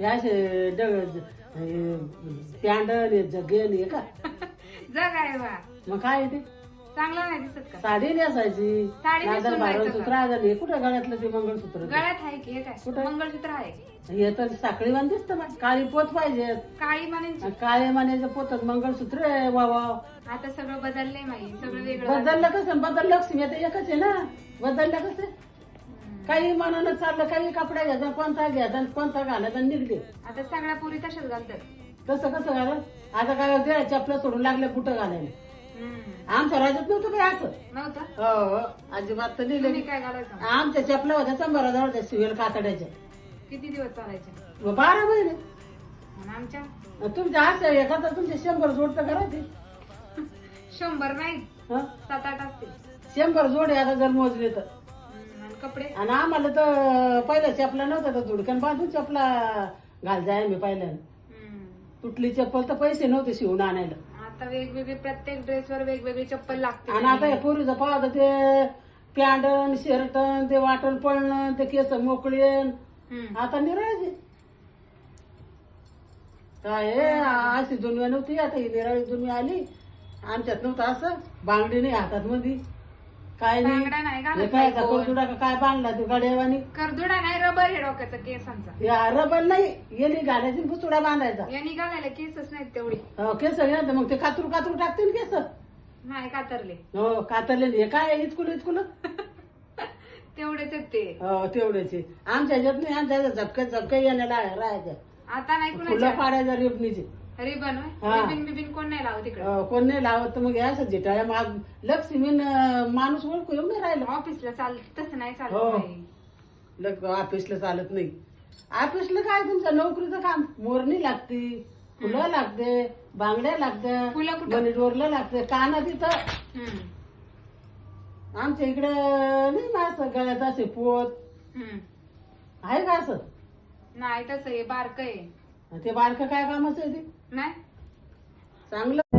हे असे डग पॅन्ड जगेन हे का? जग आहे बा. मग काय आहे ते? चांगलं नाही दिसत का? साडी नेसायची. साडी नाजर नेसून जायचं सूत्र आहे कुठं गळ्यातलं ते मंगळसूत्र? गळ्यात आहे की हे काय? कुठं? मंगळसूत्र आहे. हे तर साखळी मान दिसतं ना काळी पोत पाहिजे. काळी मानेची. काळे मानेचं पोतात मंगळसूत्र आहे बाबा आता सगळं बदललंय माई सगळं वेगळं. बदललं कसं? बदललं लक्ष्मी आता एकच आहे ना? बदललं कसं. काही मनानं चाललं काही कपडा घ्यायचा कोणता घ्यायचा कोणता घालायचा निघले. आता सगळ्या पुरी तशाच घालतात. तसं कसं घालत? आता काय होते चपला सोडून लागल्या कुठं घालायला. आमच्या राज्यात नव्हतं काय असं. नव्हतं? हो हो. अजिबात तर तुम्ही लिहिलं काय घालायचं? आमच्या चपला होत्या चंबराजवळ त्या सिव्हिल कातड्याच्या. किती दिवस चालायचे? बारा महिने. आणि आमच्या? तुमच्या असं एखादा तुमचे शंभर जोड तर करायचे शंभर नाही. हं? सात आठ असतील. शंभर जोडे आता जर मोजले तर. कपडे? आणि आम्हाला तर पहिला चपला नव्हता तर धुडक्यान बांधून चपला घाल जाय मी पहिल्यानं हम्म. तुटली चप्पल तर पैसे नव्हते शिवून आणायला. आता वेगवेगळी प्रत्येक ड्रेसवर वेगवेगळी चप्पल लागते आणि आता हे पोरीचं पाहत ते पॅन्टन शर्टन ते वाटण पळणं ते केस मोकळेन हम्म. आता निराळी काय हे, अशी दुनिया नव्हती आता ही निराळी दुनिया आली. आमच्यात नव्हतं असं. बांगडी नाही हातात मध्ये काय नाही. बांगड्या नाही घालत काय बाई कोण. करदुडा का काय बांधला तू गाड्यावानी करदुडा नाही रबर हे डोक्याचा केसांचा. रबर नाही. येणे घालायची बुचुडा बांधायचा. यांनी घालायला केसच नाहीत तेवढी. हो, केस घ्या तर मग ते कातरू कातरू टाकतील केस. नाही कातरले. हो कातरले हे काय इचकुल इचकुल तेवढेच आहेत ते. हो तेवढ्याचे आमच्या ह्याच्यात नाही आमच्या ह्याच्यात झपक्या झपक्या येण्याला राहायच्या आता नाही फुलं कुणाच्या? पाडायच्या रिबणीचे रिबन हा. रिबिन बिबिन कोण नाही लावत तिकडे अं, कोण नाही लावत तर मग असं जिटाळ्या माग लक्ष्मीन अं, माणूस ओळखू येऊन नाही राहिलं. ऑफिसला चाल तसं नाही चालत हो. लग ऑफिसला चालत नाही. ऑफिसला काय तुमचं? नोकरीचं काम? मोरणी लागती फुलं लागते बांगड्या लागत्या फुलं कुठं? मनीडोरला लागते काना तिथं. हम्म. आमच्या इकडे नाही ना असं गळ्यात असे पोत. हम्म. आहे का असं? नाही तसं हे बारक आहे. ते बारकं काय कामाचं आहे ते? नाही. चांगलं.